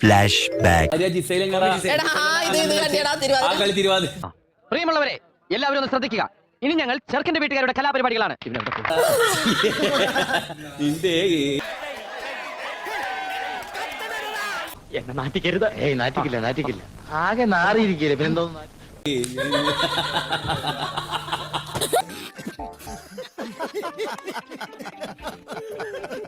Flash back പ്രിയമുള്ളവരെ എല്ലാവരും ഒന്ന് ശ്രദ്ധിക്കുക. ഇനി ഞങ്ങൾ ചെറുക്കന്റെ വീട്ടുകാരുടെ കലാപരിപാടികളാണ്. എന്നെ നാട്ടിക്കരുത് ഏയ് നാറ്റിക്കില്ല നാറ്റിക്കില്ല. ആകെ നാറിയിരിക്കില്ല പിന്നെന്തോ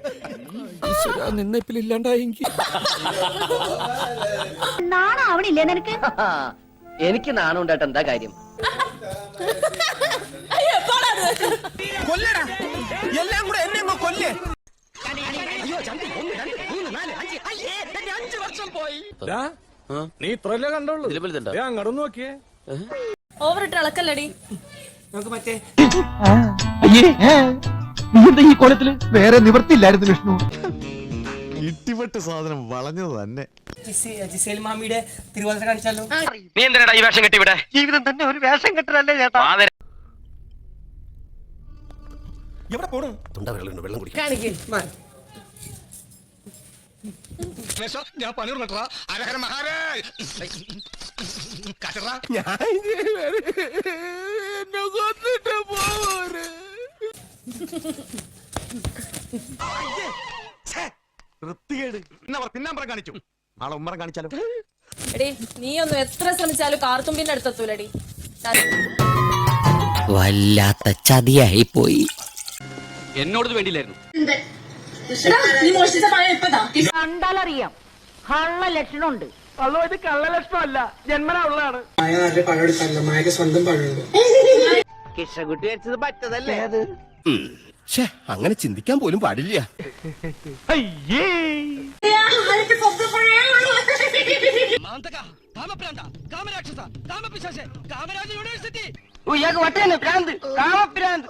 നാണം ആവണില്ലേ നിനക്ക്? എനിക്ക് നാണം ഉണ്ടായിട്ട് എന്താ കാര്യം? അയ്യോ, എപ്പോഴാ അത്? നീ ഇത്രല്ലേ കണ്ടോളൂ അങ്ങോട്ട് നോക്കിയേ. ഓവറിട്ട് ഇളക്കല്ലടി ഈ കോലത്തിൽ വേറെ നിവർത്തില്ലായിരുന്നു വിഷ്ണു. ഇട്ടിപ്പെട്ട് സാധനം വളഞ്ഞത് തന്നെ. ജിസേൽ മാമിയുടെ തിരുവാതിര കാണിച്ചാലോ? നീ എന്തിനാ ഈ വേഷം കെട്ടി ഇവിടെ ജീവിതം തന്നെ ഒരു വേഷം കെട്ടലല്ലേ ചേട്ടാ? എവിടെ പോണു? കാണിക്ക് ഞാൻ പണിയൂർ കട്ടറ അരഹര മഹാരാജ് കട്ടറ കൊന്നിട്ട് പോവര് വൃത്തികേട്. എന്നാ പറ പിന്നാമ്പറ കാണിച്ചു. നാളെ ഉമ്മറം കാണിച്ചാലോ? എടി നീ ഒന്നും എത്ര ശ്രമിച്ചാലും കാർത്തുമ്പിന്റെ അടുത്തെത്തൂലടി. വല്ലാത്ത ചതിയായി പോയി. എന്നോട് വേണ്ടിയില്ലായിരുന്നു. കണ്ടാലറിയാം. കള്ള ലക്ഷണമുണ്ട്. അല്ലോ ഇത് കള്ളലക്ഷണമല്ല ജന്മനാ ഉള്ളതാണ്. മായ മായക്ക് സ്വന്തം പഴമുണ്ട് കിഷകുട്ടി വെച്ചത് പറ്റതല്ലേ? അത് അങ്ങനെ ചിന്തിക്കാൻ പോലും പാടില്ല. ഇയാൾക്ക് വട്ടേന്ന് ഭ്രാന്ത് കാമഭ്രാന്ത്